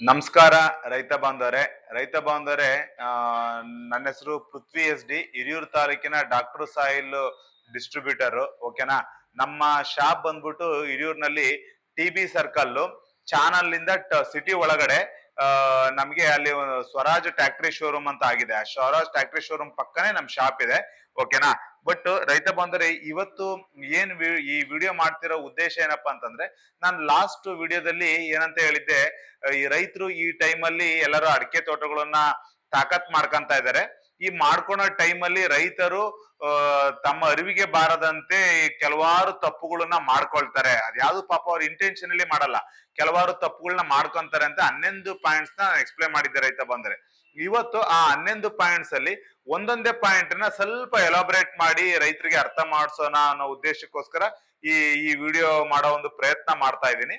ನಮಸ್ಕಾರ ರೈತ ಬಾಂಧವರೇ. ರೈತ ಬಾಂಧವರೇ ನನ್ನ ಹೆಸರು ಪೃಥ್ವಿ ಎಸ್ ಡಿ, ಹಿರಿಯೂರು ತಾಲೂಕಿನ ಡಾಕ್ಟರ್ ಸಾಯಿಲ್ ಡಿಸ್ಟ್ರಿಬ್ಯೂಟರ್, ಓಕೆನಾ? ನಮ್ಮ ಶಾಪ್ ಬಂದ್ಬಿಟ್ಟು ಹಿರಿಯೂರಿನಲ್ಲಿ ಟಿ ಬಿ ಸರ್ಕಲ್ ಚಾನಲ್ ಇಂದ ಸಿಟಿ ಒಳಗಡೆ ನಮ್ಗೆ ಅಲ್ಲಿ ಸ್ವರಾಜ್ ಟ್ಯಾಕ್ಟ್ರಿ ಶೋರೂಮ್ ಅಂತ ಆಗಿದೆ. ಆ ಸ್ವರಾಜ್ ಟ್ಯಾಕ್ಟ್ರಿ ಶೋರೂಮ್ ಪಕ್ಕನೇ ನಮ್ ಶಾಪ್ ಇದೆ. ಓಕೆನಾ ಬಟ್ ರೈತ ಬಂದರೆ ಇವತ್ತು ಏನ್ ಈ ವಿಡಿಯೋ ಮಾಡ್ತಿರೋ ಉದ್ದೇಶ ಏನಪ್ಪಾ ಅಂತಂದ್ರೆ, ನಾನು ಲಾಸ್ಟ್ ವಿಡಿಯೋದಲ್ಲಿ ಏನಂತ ಹೇಳಿದ್ದೆ, ಈ ರೈತರು ಈ ಟೈಮಲ್ಲಿ ಎಲ್ಲರೂ ಅಡಿಕೆ ತೋಟಗಳನ್ನ ತಾಕತ್ ಮಾಡ್ಕೊಂತ ಇದ್ದಾರೆ. ಈ ಮಾಡ್ಕೊಳೋ ಟೈಮಲ್ಲಿ ರೈತರು ತಮ್ಮ ಅರಿವಿಗೆ ಬಾರದಂತೆ ಕೆಲವಾರು ತಪ್ಪುಗಳನ್ನ ಮಾಡ್ಕೊಳ್ತಾರೆ. ಅದ್ಯಾವುದು ಪಾಪ ಅವ್ರ ಇಂಟೆನ್ಷನಲಿ ಮಾಡಲ್ಲ. ಕೆಲವಾರು ತಪ್ಪುಗಳನ್ನ ಮಾಡ್ಕೊಂತಾರೆ ಅಂತ ಹನ್ನೊಂದು ಪಾಯಿಂಟ್ಸ್ನ ಎಕ್ಸ್ಪ್ಲೇನ್ ಮಾಡಿದ್ದೆ ರೈತ ಬಂದ್ರೆ. ಇವತ್ತು ಆ ಹನ್ನೊಂದು ಪಾಯಿಂಟ್ಸ್ ಅಲ್ಲಿ ಒಂದೊಂದೇ ಪಾಯಿಂಟ್ನ ಸ್ವಲ್ಪ ಎಲಾಬ್ರೇಟ್ ಮಾಡಿ ರೈತರಿಗೆ ಅರ್ಥ ಮಾಡಿಸೋಣ ಅನ್ನೋ ಉದ್ದೇಶಕ್ಕೋಸ್ಕರ ಈ ಈ ವಿಡಿಯೋ ಮಾಡೋ ಒಂದು ಪ್ರಯತ್ನ ಮಾಡ್ತಾ ಇದ್ದೀನಿ.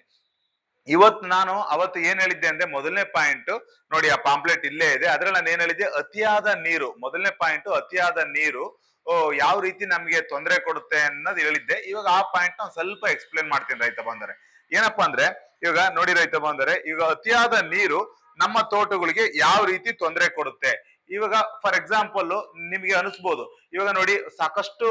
ಇವತ್ತು ನಾನು ಅವತ್ತು ಏನ್ ಹೇಳಿದ್ದೆ ಅಂದ್ರೆ ಮೊದಲನೇ ಪಾಯಿಂಟ್ ನೋಡಿ ಆ ಪಾಂಪ್ಲೆಟ್ ಇಲ್ಲೇ ಇದೆ. ಅದ್ರಲ್ಲಿ ನಾನು ಏನ್ ಹೇಳಿದ್ದೆ? ಅತಿಯಾದ ನೀರು. ಮೊದಲನೇ ಪಾಯಿಂಟ್ ಅತಿಯಾದ ನೀರು. ಓ, ಯಾವ ರೀತಿ ನಮ್ಗೆ ತೊಂದರೆ ಕೊಡುತ್ತೆ ಅನ್ನೋದು ಹೇಳಿದ್ದೆ. ಇವಾಗ ಆ ಪಾಯಿಂಟ್ ನಾವು ಸ್ವಲ್ಪ ಎಕ್ಸ್ಪ್ಲೇನ್ ಮಾಡ್ತೀನಿ ರೈತ ಬಂದರೆ. ಏನಪ್ಪಾ ಅಂದ್ರೆ ಇವಾಗ ನೋಡಿ ರೈತ ಬಂದರೆ ಈಗ ಅತಿಯಾದ ನೀರು ನಮ್ಮ ತೋಟಗಳಿಗೆ ಯಾವ ರೀತಿ ತೊಂದರೆ ಕೊಡುತ್ತೆ? ಇವಾಗ ಫಾರ್ ಎಕ್ಸಾಂಪಲ್ ನಿಮ್ಗೆ ಅನಿಸ್ಬೋದು. ಇವಾಗ ನೋಡಿ ಸಾಕಷ್ಟು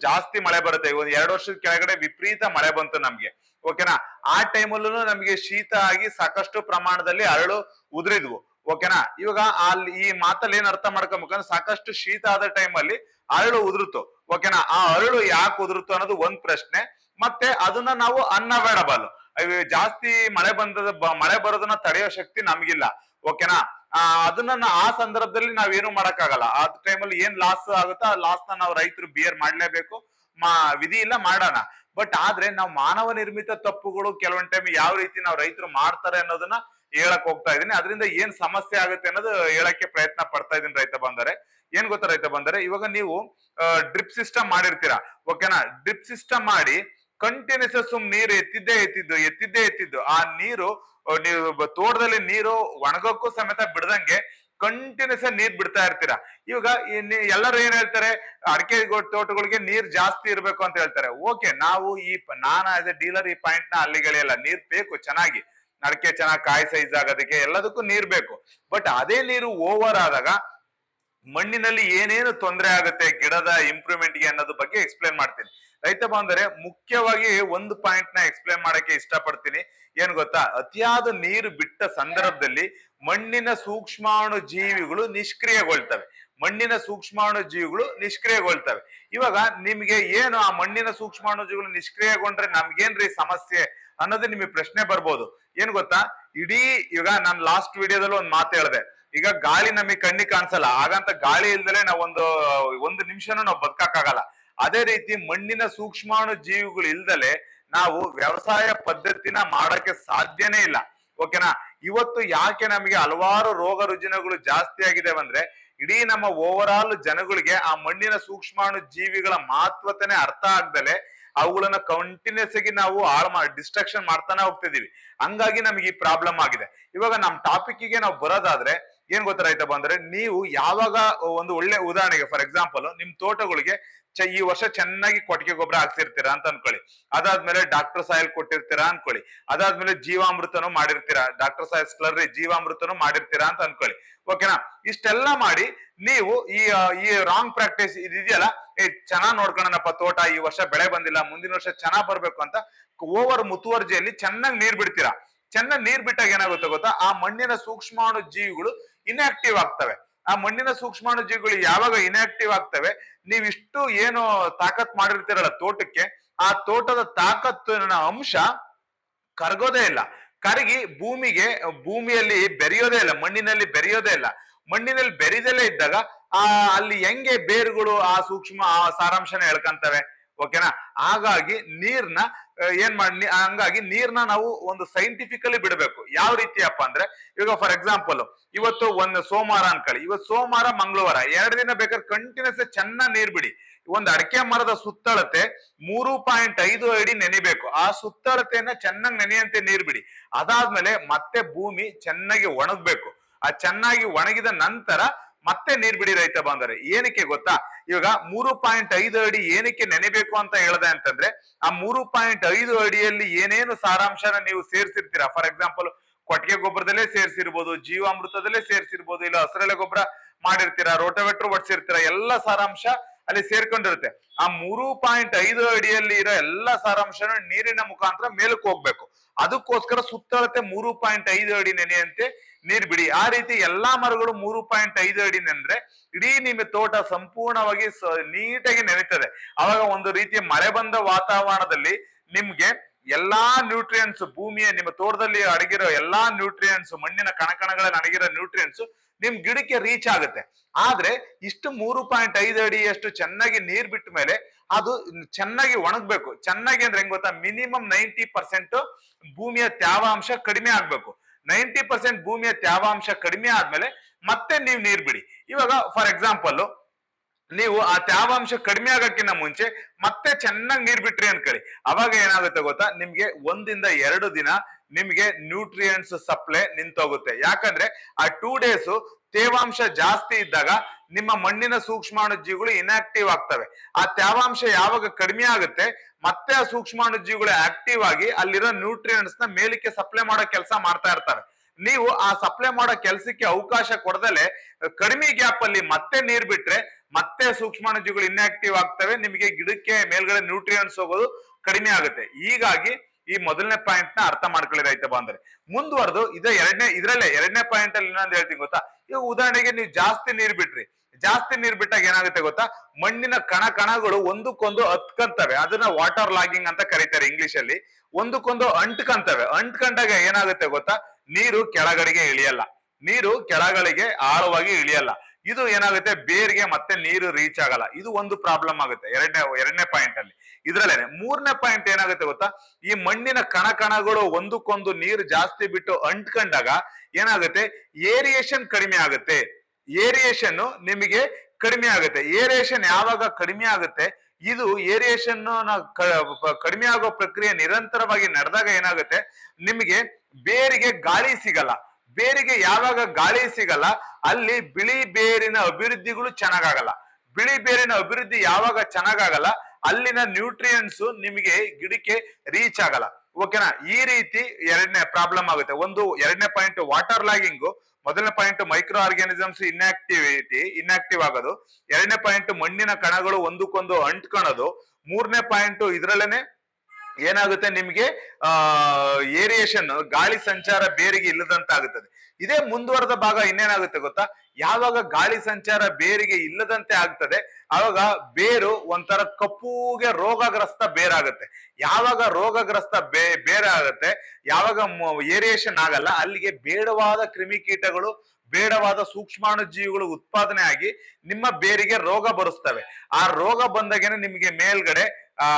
ಜಾಸ್ತಿ ಮಳೆ ಬರುತ್ತೆ. ಒಂದು ಎರಡು ವರ್ಷದ ಕೆಳಗಡೆ ವಿಪರೀತ ಮಳೆ ಬಂತು ನಮ್ಗೆ. ಓಕೆನಾ? ಆ ಟೈಮಲ್ಲೂ ನಮಗೆ ಶೀತ ಆಗಿ ಸಾಕಷ್ಟು ಪ್ರಮಾಣದಲ್ಲಿ ಅರಳು ಉದುರಿದ್ವು. ಓಕೆನಾ? ಇವಾಗ ಅಲ್ಲಿ ಈ ಮಾತಲ್ಲಿ ಏನ್ ಅರ್ಥ ಮಾಡ್ಕೊಬೇಕಂದ್ರೆ ಸಾಕಷ್ಟು ಶೀತ ಆದ ಟೈಮಲ್ಲಿ ಅರಳು ಉದುರುತು. ಓಕೆನಾ? ಆ ಅರಳು ಯಾಕೆ ಉದುರುತು ಅನ್ನೋದು ಒಂದ್ ಪ್ರಶ್ನೆ. ಮತ್ತೆ ಅದನ್ನ ನಾವು ಅನ್ಅವಾಯ್ಡಬಲ್ ಜಾಸ್ತಿ ಮಳೆ ಬಂದ ಮಳೆ ಬರೋದನ್ನ ತಡೆಯೋ ಶಕ್ತಿ ನಮ್ಗಿಲ್ಲ. ಓಕೆನಾ? ಆ, ಅದನ್ನ ಆ ಸಂದರ್ಭದಲ್ಲಿ ನಾವೇನು ಮಾಡಕ್ಕಾಗಲ್ಲ. ಆ ಟೈಮಲ್ಲಿ ಏನ್ ಲಾಸ್ ಆಗುತ್ತೋ ಆ ಲಾಸ್ನ ನಾವು ರೈತರು ಬಿಯರ್ ಮಾಡ್ಲೇಬೇಕು. ಮಾ ವಿಧಿ ಇಲ್ಲ ಮಾಡೋಣ. ಬಟ್ ಆದ್ರೆ ನಾವು ಮಾನವ ನಿರ್ಮಿತ ತಪ್ಪುಗಳು ಕೆಲವೊಂದ್ ಟೈಮ್ ಯಾವ ರೀತಿ ನಾವು ರೈತರು ಮಾಡ್ತಾರೆ ಅನ್ನೋದನ್ನ ಹೇಳಕ್ ಹೋಗ್ತಾ ಇದೀನಿ ಅದರಿಂದ ಏನ್ ಸಮಸ್ಯೆ ಆಗುತ್ತೆ ಅನ್ನೋದು ಹೇಳಕ್ಕೆ ಪ್ರಯತ್ನ ಪಡ್ತಾ ಇದೀನಿ ರೈತ ಬಂದರೆ. ಏನ್ ಗೊತ್ತಾ ರೈತ ಬಂದರೆ? ಇವಾಗ ನೀವು ಡ್ರಿಪ್ ಸಿಸ್ಟಮ್ ಮಾಡಿರ್ತೀರಾ? ಓಕೆನಾ ಡ್ರಿಪ್ ಸಿಸ್ಟಮ್ ಮಾಡಿ ಕಂಟಿನ್ಯೂಸ್ ಸುಮ್ ನೀರು ಎತ್ತಿದ್ದೇ ಎತ್ತಿದ್ದು ಎತ್ತಿದ್ದೇ ಎತ್ತಿದ್ದು. ಆ ನೀರು ನೀವು ತೋಟದಲ್ಲಿ ನೀರು ಒಣಗಕ್ಕೂ ಸಮೇತ ಬಿಡದಂಗೆ ಕಂಟಿನ್ಯೂಸ್ ನೀರ್ ಬಿಡ್ತಾ ಇರ್ತೀರಾ? ಇವಾಗ ಎಲ್ಲರೂ ಏನ್ ಹೇಳ್ತಾರೆ? ಅಡಿಕೆ ತೋಟಗಳಿಗೆ ನೀರ್ ಜಾಸ್ತಿ ಇರ್ಬೇಕು ಅಂತ ಹೇಳ್ತಾರೆ. ಓಕೆ, ನಾವು ಈ ನಾನು ಆಸ್ ಎ ಡೀಲರ್ ಈ ಪಾಯಿಂಟ್ನ ಅಲ್ಲಿಗೆ ಎಳೆಯಲ್ಲ ನೀರ್ ಬೇಕು ಚೆನ್ನಾಗಿ. ಅಡಿಕೆ ಚೆನ್ನಾಗಿ ಕಾಯಿ ಸೈಜ್ ಆಗೋದಕ್ಕೆ ಎಲ್ಲದಕ್ಕೂ ನೀರ್ ಬೇಕು. ಬಟ್ ಅದೇ ನೀರು ಓವರ್ ಆದಾಗ ಮಣ್ಣಿನಲ್ಲಿ ಏನೇನು ತೊಂದರೆ ಆಗುತ್ತೆ, ಗಿಡದ ಇಂಪ್ರೂವ್ಮೆಂಟ್ಗೆ ಅನ್ನೋದ್ರ ಬಗ್ಗೆ ಎಕ್ಸ್ಪ್ಲೇನ್ ಮಾಡ್ತೀನಿ. ರೈತ ಬಾಂಧವರೇ, ಮುಖ್ಯವಾಗಿ ಒಂದು ಪಾಯಿಂಟ್ನ ಎಕ್ಸ್ಪ್ಲೇನ್ ಮಾಡಕ್ಕೆ ಇಷ್ಟಪಡ್ತೀನಿ. ಏನ್ ಗೊತ್ತಾ? ಅತಿಯಾದ ನೀರು ಬಿಟ್ಟ ಸಂದರ್ಭದಲ್ಲಿ ಮಣ್ಣಿನ ಸೂಕ್ಷ್ಮಾಣು ಜೀವಿಗಳು ನಿಷ್ಕ್ರಿಯಗೊಳ್ತವೆ. ಮಣ್ಣಿನ ಸೂಕ್ಷ್ಮಾಣು ಜೀವಿಗಳು ನಿಷ್ಕ್ರಿಯಗೊಳ್ತವೆ. ಇವಾಗ ನಿಮ್ಗೆ ಏನು ಆ ಮಣ್ಣಿನ ಸೂಕ್ಷ್ಮಾಣು ಜೀವಿಗಳು ನಿಷ್ಕ್ರಿಯಗೊಂಡ್ರೆ ನಮ್ಗೇನ್ರಿ ಸಮಸ್ಯೆ ಅನ್ನೋದು ನಿಮಗೆ ಪ್ರಶ್ನೆ ಬರ್ಬೋದು. ಏನ್ ಗೊತ್ತಾ? ಇಡೀ ಈಗ ನಾನು ಲಾಸ್ಟ್ ವಿಡಿಯೋದಲ್ಲಿ ಒಂದು ಮಾತು ಹೇಳಿದೆ. ಈಗ ಗಾಳಿ ನಮಗೆ ಕಣ್ಣಿಗೆ ಕಾಣಿಸಲ್ಲ. ಹಾಗಂತ ಗಾಳಿ ಇಲ್ದಲೆ ನಾವು ಒಂದು ಒಂದು ನಿಮಿಷನೂ ನಾವು ಬದುಕಕ್ಕಾಗಲ್ಲ. ಅದೇ ರೀತಿ ಮಣ್ಣಿನ ಸೂಕ್ಷ್ಮಾಣು ಜೀವಿಗಳು ಇಲ್ದಲೆ ನಾವು ವ್ಯವಸಾಯ ಪದ್ಧತಿನ ಮಾಡೋಕೆ ಸಾಧ್ಯನೇ ಇಲ್ಲ. ಓಕೆನಾ? ಇವತ್ತು ಯಾಕೆ ನಮಗೆ ಹಲವಾರು ರೋಗ ರುಜಿನಗಳು ಜಾಸ್ತಿ ಆಗಿದೆ ಅಂದ್ರೆ ಇಡೀ ನಮ್ಮ ಓವರ್ ಆಲ್ ಜನಗಳಿಗೆ ಆ ಮಣ್ಣಿನ ಸೂಕ್ಷ್ಮಾಣು ಜೀವಿಗಳ ಮಹತ್ವತೆನೆ ಅರ್ಥ ಆಗ್ದಲೆ ಅವುಗಳನ್ನ ಕಂಟಿನ್ಯೂಸ್ ಆಗಿ ನಾವು ಹಾಳು ಮಾಡಿ ಡಿಸ್ಟ್ರಕ್ಷನ್ ಮಾಡ್ತಾನೆ ಹೋಗ್ತಿದೀವಿ ಹಂಗಾಗಿ ನಮ್ಗೆ ಈ ಪ್ರಾಬ್ಲಮ್ ಆಗಿದೆ. ಇವಾಗ ನಮ್ ಟಾಪಿಕ್ಗೆ ನಾವು ಬರೋದಾದ್ರೆ ಏನ್ ಗೊತ್ತಾಯ್ತಪ್ಪ ಅಂದ್ರೆ ನೀವು ಯಾವಾಗ ಒಂದು ಒಳ್ಳೆ ಉದಾಹರಣೆಗೆ ಫಾರ್ ಎಕ್ಸಾಂಪಲ್ ನಿಮ್ ತೋಟಗಳಿಗೆ ಈ ವರ್ಷ ಚೆನ್ನಾಗಿ ಕೊಟ್ಟಿಗೆ ಗೊಬ್ಬರ ಹಾಕ್ಸಿರ್ತೀರಾ ಅಂತ ಅನ್ಕೊಳ್ಳಿ. ಅದಾದ್ಮೇಲೆ ಡಾಕ್ಟರ್ ಸಾಯಲ್ ಕೊಟ್ಟಿರ್ತೀರಾ ಅನ್ಕೊಳ್ಳಿ. ಅದಾದ್ಮೇಲೆ ಜೀವಾಮೃತನು ಮಾಡಿರ್ತೀರಾ. ಡಾಕ್ಟರ್ ಸಾಯಿಲ್ ಸ್ಲರ್ರಿ ಜೀವಾಮೃತನು ಮಾಡಿರ್ತೀರಾ ಅಂತ ಅನ್ಕೊಳ್ಳಿ. ಓಕೆನಾ ಇಷ್ಟೆಲ್ಲ ಮಾಡಿ ನೀವು ಈ ಈ ರಾಂಗ್ ಪ್ರಾಕ್ಟೀಸ್ ಇದೆಯಲ್ಲ? ಏ, ಚೆನ್ನಾಗ್ ನೋಡ್ಕೊಳ್ಳೋಣಪ್ಪ ತೋಟ, ಈ ವರ್ಷ ಬೆಳೆ ಬಂದಿಲ್ಲ, ಮುಂದಿನ ವರ್ಷ ಚೆನ್ನಾಗ್ ಬರ್ಬೇಕು ಅಂತ ಓವರ್ ಮುತುವರ್ಜಿಯಲ್ಲಿ ಚೆನ್ನಾಗಿ ನೀರ್ ಬಿಡ್ತೀರಾ? ಚೆನ್ನಾಗ್ ನೀರ್ ಬಿಟ್ಟಾಗ ಏನಾಗುತ್ತೆ ಗೊತ್ತಾ? ಆ ಮಣ್ಣಿನ ಸೂಕ್ಷ್ಮಾಣು ಜೀವಿಗಳು ಇನ್ಆಕ್ಟಿವ್ ಆಗ್ತವೆ. ಆ ಮಣ್ಣಿನ ಸೂಕ್ಷ್ಮಾಣು ಜೀವಿಗಳು ಯಾವಾಗ ಇನ್ಆಕ್ಟಿವ್ ಆಗ್ತವೆ ನೀವಿಷ್ಟು ಏನು ತಾಕತ್ ಮಾಡಿರ್ತೀರಲ್ಲ ತೋಟಕ್ಕೆ, ಆ ತೋಟದ ತಾಕತ್ತಿನ ಅಂಶ ಕರಗೋದೇ ಇಲ್ಲ. ಕರಗಿ ಭೂಮಿಗೆ, ಭೂಮಿಯಲ್ಲಿ ಬೆರೆಯೋದೇ ಇಲ್ಲ, ಮಣ್ಣಿನಲ್ಲಿ ಬೆರೆಯೋದೇ ಇಲ್ಲ. ಮಣ್ಣಿನಲ್ಲಿ ಬೆರೆದಲ್ಲೇ ಇದ್ದಾಗ, ಆ, ಅಲ್ಲಿ ಹೆಂಗೆ ಬೇರುಗಳು, ಆ ಸೂಕ್ಷ್ಮ, ಆ ಸಾರಾಂಶನ ಎಳ್ಕಂತವೆ ಓಕೆನಾ ಹಾಗಾಗಿ ನೀರ್ನ ಏನ್ ಮಾಡಿ ಹಂಗಾಗಿ ನೀರ್ನ ನಾವು ಒಂದು ಸೈಂಟಿಫಿಕಲಿ ಬಿಡಬೇಕು. ಯಾವ ರೀತಿಯಪ್ಪ ಅಂದ್ರೆ ಇವಾಗ ಫಾರ್ ಎಕ್ಸಾಂಪಲ್ ಇವತ್ತು ಒಂದು ಸೋಮವಾರ ಅನ್ಕೊಳ್ಳಿ. ಇವತ್ತು ಸೋಮವಾರ, ಮಂಗಳವಾರ, ಎರಡು ದಿನ ಬೇಕಾದ್ರೆ ಕಂಟಿನ್ಯೂಸ್ ಚೆನ್ನಾಗಿ ನೀರ್ ಬಿಡಿ. ಒಂದು ಅಡಕೆ ಮರದ ಸುತ್ತಳತೆ ಮೂರು ಪಾಯಿಂಟ್ ಐದು ಅಡಿ ನೆನಿಬೇಕು. ಆ ಸುತ್ತಳತೆಯನ್ನ ಚೆನ್ನಾಗಿ ನೆನೆಯಂತೆ ನೀರ್ ಬಿಡಿ. ಅದಾದ್ಮೇಲೆ ಮತ್ತೆ ಭೂಮಿ ಚೆನ್ನಾಗಿ ಒಣಗ್ಬೇಕು. ಆ ಚೆನ್ನಾಗಿ ಒಣಗಿದ ನಂತರ ಮತ್ತೆ ನೀರ್ ಬಿಡಿ ರೈತ ಬಂದರೆ ಏನಕ್ಕೆ ಗೊತ್ತಾ? ಇವಾಗ ಮೂರು ಪಾಯಿಂಟ್ ಐದು ಅಡಿ ಏನಕ್ಕೆ ನೆನೆಬೇಕು ಅಂತ ಹೇಳ್ದೆ ಅಂತಂದ್ರೆ, ಆ ಮೂರು ಪಾಯಿಂಟ್ ಐದು ಅಡಿಯಲ್ಲಿ ಏನೇನು ಸಾರಾಂಶನ ನೀವು ಸೇರಿಸಿರ್ತೀರಾ? ಫಾರ್ ಎಕ್ಸಾಂಪಲ್ ಕೊಟ್ಟಿಗೆ ಗೊಬ್ಬರದಲ್ಲೇ ಸೇರಿಸಿರ್ಬೋದು, ಜೀವಾಮೃತದಲ್ಲೇ ಸೇರಿಸಿರ್ಬೋದು, ಇಲ್ಲ ಹಸಿರೆಲೆ ಗೊಬ್ಬರ ಮಾಡಿರ್ತೀರಾ, ರೋಟೋವೆಟ್ರ್ ಒಡ್ಸಿರ್ತೀರಾ, ಎಲ್ಲ ಸಾರಾಂಶ ಅಲ್ಲಿ ಸೇರ್ಕೊಂಡಿರುತ್ತೆ. ಆ ಮೂರು ಪಾಯಿಂಟ್ ಐದು ಅಡಿಯಲ್ಲಿ ಇರೋ ಎಲ್ಲ ಸಾರಾಂಶನ ನೀರಿನ ಮುಖಾಂತರ ಮೇಲಕ್ಕೆ ಹೋಗ್ಬೇಕು. ಅದಕ್ಕೋಸ್ಕರ ಸುತ್ತಳತೆ ಮೂರು ಪಾಯಿಂಟ್ ಐದು ಅಡಿ ನೆನೆಯಂತೆ ನೀರ್ ಬಿಡಿ. ಆ ರೀತಿ ಎಲ್ಲಾ ಮರಗಳು ಮೂರು ಪಾಯಿಂಟ್ ಐದು ಅಡಿ ನೆಂದ್ರೆ ಇಡೀ ನಿಮ್ಮ ತೋಟ ಸಂಪೂರ್ಣವಾಗಿ ನೀಟಾಗಿ ನೆನೀತದೆ. ಅವಾಗ ಒಂದು ರೀತಿಯ ಮಳೆ ಬಂದ ವಾತಾವರಣದಲ್ಲಿ ನಿಮ್ಗೆ ಎಲ್ಲಾ ನ್ಯೂಟ್ರಿಯೆಂಟ್ಸ್ ಭೂಮಿಯ ನಿಮ್ಮ ತೋಟದಲ್ಲಿ ಅಡಗಿರೋ ಎಲ್ಲಾ ನ್ಯೂಟ್ರಿಯೆಂಟ್ಸ್ ಮಣ್ಣಿನ ಕಣಕಣಗಳಲ್ಲಿ ಅಡಗಿರೋ ನ್ಯೂಟ್ರಿಯೆಂಟ್ಸ್ ನಿಮ್ ಗಿಡಕ್ಕೆ ರೀಚ್ ಆಗುತ್ತೆ. ಆದ್ರೆ ಇಷ್ಟು ಮೂರು ಪಾಯಿಂಟ್ ಐದು ಅಡಿಯಷ್ಟು ಚೆನ್ನಾಗಿ ನೀರ್ ಬಿಟ್ಟ ಮೇಲೆ ಅದು ಚೆನ್ನಾಗಿ ಒಣಗ್ಬೇಕು. ಚೆನ್ನಾಗಿ ಅಂದ್ರೆ ಹೆಂಗ್ ಗೊತ್ತಾ? ಮಿನಿಮಮ್ ನೈಂಟಿ ಪರ್ಸೆಂಟ್ ಭೂಮಿಯ ತ್ಯಾವಾಂಶ ಕಡಿಮೆ ಆಗ್ಬೇಕು. ನೈಂಟಿ ಪರ್ಸೆಂಟ್ ಭೂಮಿಯ ತ್ಯಾವಾಂಶ ಕಡಿಮೆ ಆದ್ಮೇಲೆ ಮತ್ತೆ ನೀವು ನೀರ್ ಬಿಡಿ. ಇವಾಗ ಫಾರ್ ಎಕ್ಸಾಂಪಲ್ ನೀವು ಆ ತ್ಯಾವಾಂಶ ಕಡಿಮೆ ಆಗಕ್ಕಿಂತ ಮುಂಚೆ ಮತ್ತೆ ಚೆನ್ನಾಗಿ ನೀರ್ ಬಿಟ್ರಿ ಅನ್ಕೊಳ್ಳಿ. ಅವಾಗ ಏನಾಗುತ್ತೆ ಗೊತ್ತಾ? ನಿಮ್ಗೆ ಒಂದಿಂದ ಎರಡು ದಿನ ನಿಮ್ಗೆ ನ್ಯೂಟ್ರಿಯೆಂಟ್ಸ್ ಸಪ್ಲೈ ನಿಂತೋಗುತ್ತೆ. ಯಾಕಂದ್ರೆ ಆ ಟೂ ಡೇಸ್ ತೇವಾಂಶ ಜಾಸ್ತಿ ಇದ್ದಾಗ ನಿಮ್ಮ ಮಣ್ಣಿನ ಸೂಕ್ಷ್ಮಾಣು ಜೀವಿಗಳು ಇನ್ಆಕ್ಟಿವ್ ಆಗ್ತವೆ. ಆ ತ್ಯಾವಾಂಶ ಯಾವಾಗ ಕಡಿಮೆ ಆಗುತ್ತೆ, ಮತ್ತೆ ಆ ಸೂಕ್ಷ್ಮಾಣು ಜೀವಿಗಳು ಆಕ್ಟಿವ್ ಆಗಿ ಅಲ್ಲಿರೋ ನ್ಯೂಟ್ರಿಯೆಂಟ್ಸ್ನ ಮೇಲಕ್ಕೆ ಸಪ್ಲೈ ಮಾಡೋ ಕೆಲಸ ಮಾಡ್ತಾ ಇರ್ತಾರೆ. ನೀವು ಆ ಸಪ್ಲೈ ಮಾಡೋ ಕೆಲಸಕ್ಕೆ ಅವಕಾಶ ಕೊಡದಲೆ ಕಡಿಮೆ ಗ್ಯಾಪ್ ಅಲ್ಲಿ ಮತ್ತೆ ನೀರ್ ಬಿಟ್ರೆ ಮತ್ತೆ ಸೂಕ್ಷ್ಮಾಣು ಜೀವಿಗಳು ಇನ್ಆಕ್ಟಿವ್ ಆಗ್ತವೆ, ನಿಮಗೆ ಗಿಡಕ್ಕೆ ಮೇಲ್ಗಡೆ ನ್ಯೂಟ್ರಿಯೆಂಟ್ಸ್ ಹೋಗೋದು ಕಡಿಮೆ ಆಗುತ್ತೆ. ಹೀಗಾಗಿ ಈ ಮೊದಲನೇ ಪಾಯಿಂಟ್ನ ಅರ್ಥ ಮಾಡ್ಕೊಳ್ಳಿ ರೈತ ಬಾಂಧವ್ರೆ. ಮುಂದುವರೆದು ಇದೇ ಎರಡನೇ, ಇದ್ರಲ್ಲೇ ಎರಡನೇ ಪಾಯಿಂಟ್ ಅಲ್ಲಿ ಇನ್ನೊಂದು ಹೇಳ್ತೀನಿ ಗೊತ್ತಾ? ಈಗ ಉದಾಹರಣೆಗೆ ನೀವು ಜಾಸ್ತಿ ನೀರ್ ಬಿಟ್ರಿ. ಜಾಸ್ತಿ ನೀರ್ ಬಿಟ್ಟಾಗ ಏನಾಗುತ್ತೆ ಗೊತ್ತಾ? ಮಣ್ಣಿನ ಕಣ ಕಣಗಳು ಒಂದಕ್ಕೊಂದು ಹತ್ಕಂತವೆ. ಅದನ್ನ ವಾಟರ್ ಲಾಗಿಂಗ್ ಅಂತ ಕರೀತಾರೆ ಇಂಗ್ಲಿಷ್ ಅಲ್ಲಿ ಒಂದಕ್ಕೊಂದು ಅಂಟ್ಕಂತವೆ. ಅಂಟ್ಕಂಡಾಗ ಏನಾಗುತ್ತೆ ಗೊತ್ತಾ? ನೀರು ಕೆಳಗಡೆಗೆ ಇಳಿಯಲ್ಲ. ನೀರು ಕೆಳಗಳಿಗೆ ಆಳವಾಗಿ ಇಳಿಯಲ್ಲ. ಇದು ಏನಾಗುತ್ತೆ? ಬೇರ್ಗೆ ಮತ್ತೆ ನೀರು ರೀಚ್ ಆಗಲ್ಲ. ಇದು ಒಂದು ಪ್ರಾಬ್ಲಮ್ ಆಗುತ್ತೆ. ಎರಡನೇ ಎರಡನೇ ಪಾಯಿಂಟ್ ಅಲ್ಲಿ. ಇದ್ರಲ್ಲೇನೆ, ಮೂರನೇ ಪಾಯಿಂಟ್ ಏನಾಗುತ್ತೆ ಗೊತ್ತಾ? ಈ ಮಣ್ಣಿನ ಕಣ ಕಣಗಳು ಒಂದಕ್ಕೊಂದು ನೀರು ಜಾಸ್ತಿ ಬಿಟ್ಟು ಅಂಟ್ಕೊಂಡಾಗ ಏನಾಗುತ್ತೆ? ಏರಿಯೇಷನ್ ಕಡಿಮೆ ಆಗುತ್ತೆ. ಏರಿಯೇಷನ್ ನಿಮಗೆ ಕಡಿಮೆ ಆಗುತ್ತೆ. ಏರಿಯೇಷನ್ ಯಾವಾಗ ಕಡಿಮೆ ಆಗುತ್ತೆ? ಇದು ಏರಿಯೇಷನ್ ಕಡಿಮೆ ಆಗೋ ಪ್ರಕ್ರಿಯೆ ನಿರಂತರವಾಗಿ ನಡೆದಾಗ ಏನಾಗುತ್ತೆ? ನಿಮಗೆ ಬೇರಿಗೆ ಗಾಳಿ ಸಿಗಲ್ಲ. ಬೇರಿಗೆ ಯಾವಾಗ ಗಾಳಿ ಸಿಗಲ್ಲ, ಅಲ್ಲಿ ಬಿಳಿ ಬೇರಿನ ಅಭಿವೃದ್ಧಿಗಳು ಚೆನ್ನಾಗಾಗಲ್ಲ. ಬಿಳಿ ಬೇರಿನ ಅಭಿವೃದ್ಧಿ ಯಾವಾಗ ಚೆನ್ನಾಗಾಗಲ್ಲ, ಅಲ್ಲಿನ ನ್ಯೂಟ್ರಿಯೆಂಟ್ಸ್ ನಿಮಗೆ ಗಿಡಕ್ಕೆ ರೀಚ್ ಆಗಲ್ಲ. ಓಕೆನಾ ಈ ರೀತಿ ಎರಡನೇ ಪ್ರಾಬ್ಲಮ್ ಆಗುತ್ತೆ. ಒಂದು, ಎರಡನೇ ಪಾಯಿಂಟ್ ವಾಟರ್ ಲಾಗಿಂಗು ಮೊದಲನೇ point microorganisms inactivity inactive ಆಗೋದು. ಎರಡನೇ ಪಾಯಿಂಟ್ ಮಣ್ಣಿನ ಕಣಗಳು ಒಂದಕ್ಕೊಂದು ಅಂಟ್ಕೊಳೋದು ಮೂರನೇ ಪಾಯಿಂಟ್ ಇದ್ರಲ್ಲೇನೆ ಏನಾಗುತ್ತೆ ನಿಮ್ಗೆ, ಆ ಏರಿಯೇಷನ್ ಗಾಳಿ ಸಂಚಾರ ಬೇರಿಗೆ ಇಲ್ಲದಂತಾಗುತ್ತದೆ. ಇದೇ ಮುಂದುವರೆದ ಭಾಗ ಇನ್ನೇನಾಗುತ್ತೆ ಗೊತ್ತಾ? ಯಾವಾಗ ಗಾಳಿ ಸಂಚಾರ ಬೇರಿಗೆ ಇಲ್ಲದಂತೆ ಆಗ್ತದೆ, ಆವಾಗ ಬೇರು ಒಂಥರ ಕಪ್ಪುಗೆ ರೋಗಗ್ರಸ್ತ ಬೇರಾಗುತ್ತೆ. ಯಾವಾಗ ರೋಗಗ್ರಸ್ತ ಬೇ, ಬೇರಾಗುತ್ತೆ, ಯಾವಾಗ ಏರಿಯೇಷನ್ ಆಗಲ್ಲ, ಅಲ್ಲಿಗೆ ಬೇಡವಾದ ಕ್ರಿಮಿಕೀಟಗಳು ಬೇಡವಾದ ಸೂಕ್ಷ್ಮಾಣು ಜೀವಿಗಳು ಉತ್ಪಾದನೆ ಆಗಿ ನಿಮ್ಮ ಬೇರಿಗೆ ರೋಗ ಬರುಸ್ತವೆ ಆ ರೋಗ ಬಂದಾಗೇನೆ ನಿಮಗೆ ಮೇಲ್ಗಡೆ, ಆ,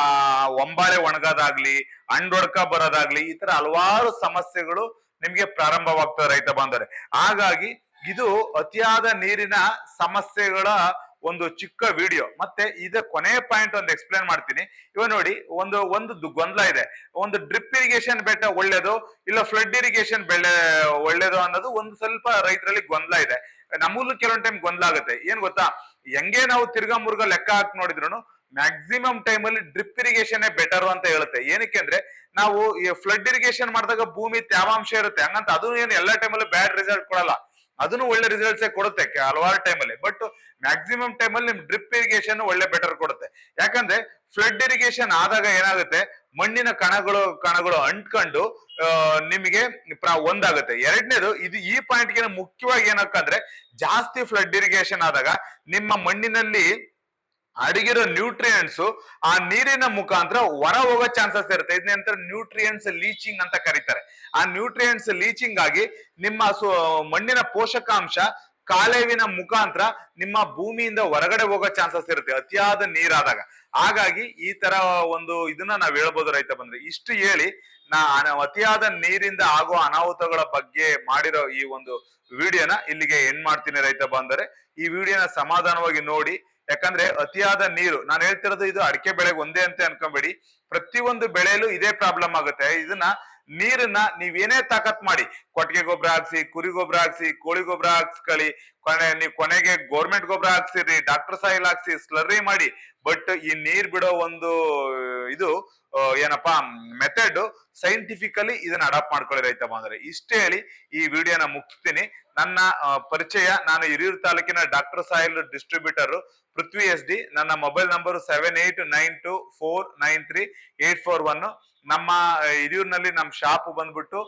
ಒಂಬಾಳೆ ಒಣಗೋದಾಗ್ಲಿ, ಅಂಡೊಡ್ಕ ಬರೋದಾಗ್ಲಿ ಈ ತರ ಹಲವಾರು ಸಮಸ್ಯೆಗಳು ನಿಮ್ಗೆ ಪ್ರಾರಂಭವಾಗ್ತವೆ ರೈತ ಬಾಂಧವರೇ. ಹಾಗಾಗಿ ಇದು ಅತಿಯಾದ ನೀರಿನ ಸಮಸ್ಯೆಗಳ ಒಂದು ಚಿಕ್ಕ ವಿಡಿಯೋ ಮತ್ತೆ ಇದ ಕೊನೆ ಪಾಯಿಂಟ್ ಒಂದು ಎಕ್ಸ್ಪ್ಲೇನ್ ಮಾಡ್ತೀನಿ. ಇವ ನೋಡಿ, ಒಂದು ಒಂದು ಗೊಂದಲ ಇದೆ. ಒಂದು ಡ್ರಿಪ್ ಇರಿಗೇಷನ್ ಬೆಟ್ಟ ಒಳ್ಳೇದು, ಇಲ್ಲ ಫ್ಲಡ್ ಇರಿಗೇಷನ್ ಬೆಳೆ ಒಳ್ಳೇದು ಅನ್ನೋದು ಒಂದು ಸ್ವಲ್ಪ ರೈತರಲ್ಲಿ ಗೊಂದಲ ಇದೆ. ನಮ್ಮಲ್ಲೂ ಕೆಲವೊಂದು ಟೈಮ್ ಗೊಂದಲ ಆಗುತ್ತೆ. ಏನ್ ಗೊತ್ತಾ? ಹೆಂಗೆ ನಾವು ತಿರ್ಗಾ ಮುರ್ಗ ಲೆಕ್ಕ ಹಾಕಿ ನೋಡಿದ್ರು ಮ್ಯಾಕ್ಸಿಮಮ್ ಟೈಮ್ ಅಲ್ಲಿ ಡ್ರಿಪ್ ಇರಿಗೇಷನ್ ಬೆಟರ್ ಅಂತ ಹೇಳುತ್ತೆ. ಏನಕ್ಕೆ ಅಂದ್ರೆ, ನಾವು ಫ್ಲಡ್ ಇರಿಗೇಷನ್ ಮಾಡಿದಾಗ ಭೂಮಿ ತೇವಾಂಶ ಇರುತ್ತೆ. ಹಂಗಂತ ಅದು ಏನು ಎಲ್ಲಾ ಟೈಮಲ್ಲೂ ಬ್ಯಾಡ್ ರಿಸಲ್ಟ್ ಕೊಡಲ್ಲ. ಅದನ್ನು ಒಳ್ಳೆ ರಿಸಲ್ಟ್ಸ್ ಕೊಡುತ್ತೆ. ಹಲವಾರು ಟೈಮಲ್ಲಿ ಬಟ್ ಮ್ಯಾಕ್ಸಿಮಮ್ ಟೈಮಲ್ಲಿ ನಿಮ್ ಡ್ರಿಪ್ ಇರಿಗೇಷನ್ ಒಳ್ಳೆ ಬೆಟರ್ ಕೊಡುತ್ತೆ. ಯಾಕಂದ್ರೆ ಫ್ಲಡ್ ಇರಿಗೇಷನ್ ಆದಾಗ ಏನಾಗುತ್ತೆ? ಮಣ್ಣಿನ ಕಣಗಳು ಕಣಗಳು ಅಂಟ್ಕೊಂಡು ನಿಮಗೆ ಒಂದಾಗುತ್ತೆ. ಎರಡನೇದು, ಇದು ಈ ಪಾಯಿಂಟ್ಗೆ ಮುಖ್ಯವಾಗಿ ಏನಕ್ಕಂದ್ರೆ ಜಾಸ್ತಿ ಫ್ಲಡ್ ಇರಿಗೇಷನ್ ಆದಾಗ ನಿಮ್ಮ ಮಣ್ಣಿನಲ್ಲಿ ಅಡಗಿರೋ ನ್ಯೂಟ್ರಿಯೆಂಟ್ಸ್ ಆ ನೀರಿನ ಮುಖಾಂತರ ಹೊರ ಹೋಗೋ ಚಾನ್ಸಸ್ ಇರುತ್ತೆ. ಇದನ್ನಂತರ ನ್ಯೂಟ್ರಿಯೆಂಟ್ಸ್ ಲೀಚಿಂಗ್ ಅಂತ ಕರೀತಾರೆ. ಆ ನ್ಯೂಟ್ರಿಯೆಂಟ್ಸ್ ಲೀಚಿಂಗ್ ಆಗಿ ನಿಮ್ಮ ಮಣ್ಣಿನ ಪೋಷಕಾಂಶ ಕಾಲೇವಿನ ಮುಖಾಂತರ ನಿಮ್ಮ ಭೂಮಿಯಿಂದ ಹೊರಗಡೆ ಹೋಗೋ ಚಾನ್ಸಸ್ ಇರುತ್ತೆ. ಅತಿಯಾದ ನೀರಾದಾಗ. ಹಾಗಾಗಿ ಈ ತರ ಒಂದು ಇದನ್ನ ನಾವ್ ಹೇಳ್ಬೋದು ರೈತ ಬಂದ್ರೆ. ಇಷ್ಟು ಹೇಳಿ ನಾ ಅತಿಯಾದ ನೀರಿಂದ ಆಗುವ ಅನಾಹುತಗಳ ಬಗ್ಗೆ ಮಾಡಿರೋ ಈ ಒಂದು ವಿಡಿಯೋನ ಇಲ್ಲಿಗೆ ಎಂಡ್ ಮಾಡ್ತೀನಿ ರೈತ ಬಂದರೆ. ಈ ವಿಡಿಯೋನ ಸಮಾಧಾನವಾಗಿ ನೋಡಿ ಯಾಕಂದ್ರೆ ಅತಿಯಾದ ನೀರು, ನಾನು ಹೇಳ್ತಿರೋದು ಇದು ಅಡಿಕೆ ಬೆಳೆಗೆ ಒಂದೇ ಅಂತ ಅನ್ಕೊಂಬೇಡಿ. ಪ್ರತಿಯೊಂದು ಬೆಳೆಯಲ್ಲೂ ಇದೇ ಪ್ರಾಬ್ಲಮ್ ಆಗುತ್ತೆ. ಇದನ್ನ ನೀರನ್ನ ನೀವೇನೇ ತಾಕತ್ ಮಾಡಿ, ಕೊಟ್ಟಿಗೆ ಗೊಬ್ಬರ ಹಾಕ್ಸಿ, ಕುರಿ ಗೊಬ್ಬರ ಹಾಕ್ಸಿ, ಕೋಳಿ ಗೊಬ್ಬರ ಹಾಕ್ಸ್ಕೊಳ್ಳಿ, ಕೊನೆ ನೀವು ಕೊನೆಗೆ ಗೋರ್ಮೆಂಟ್ ಗೊಬ್ಬರ ಹಾಕ್ಸಿರಿ ಡಾಕ್ಟರ್ ಸಾಯಿಲ್ ಹಾಕ್ಸಿ ಸ್ಲರ್ರಿ ಮಾಡಿ ಬಟ್ ಈ ನೀರ್ ಬಿಡೋ ಒಂದು ಇದು ಏನಪ್ಪ ಏನಪ್ಪಾ ಮೆಥಡ್ ಸೈಂಟಿಫಿಕಲಿ ಇದನ್ನ ಅಡಾಪ್ಟ್ ಮಾಡ್ಕೊಳ್ಳಿ ರೈತ ಬಾಂಧವರೇ. ಇಷ್ಟೇ ಹೇಳಿ ಈ ವಿಡಿಯೋನ ಮುಗಿಸ್ತೀನಿ. ನನ್ನ ಪರಿಚಯ, ನಾನು ಹಿರಿಯೂರು ತಾಲೂಕಿನ doctor soil distributor Prithvi S D. ನನ್ನ mobile number seven eight nine two four nine three eight four one ನಮ್ಮ ಹಿರಿಯೂರಿನಲ್ಲಿ ನಮ್ಮ ಶಾಪ್ ಬಂದ್ಬಿಟ್ಟು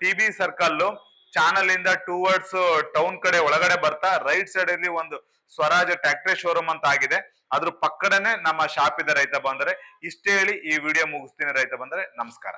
ಟಿ ಬಿ ಸರ್ಕಲ್ ಚಾನಲ್ ಇಂದ ಟೂವರ್ಡ್ಸ್ ಟೌನ್ ಕಡೆ ಒಳಗಡೆ ಬರ್ತಾ ರೈಟ್ ಸೈಡ್ ಅಲ್ಲಿ ಒಂದು ಸ್ವರಾಜ್ ಟ್ಯಾಕ್ಟ್ರಿ ಶೋರೂಮ್ ಅಂತ ಆಗಿದೆ. ಅದ್ರ ಪಕ್ಕದನೆ ನಮ್ಮ ಶಾಪ್ ಇದೆ ರೈತ ಬಂದರೆ, ಇಷ್ಟೇ ಹೇಳಿ ಈ ವಿಡಿಯೋ ಮುಗಿಸ್ತೀನಿ ರೈತ ಬಂದರೆ, ನಮಸ್ಕಾರ.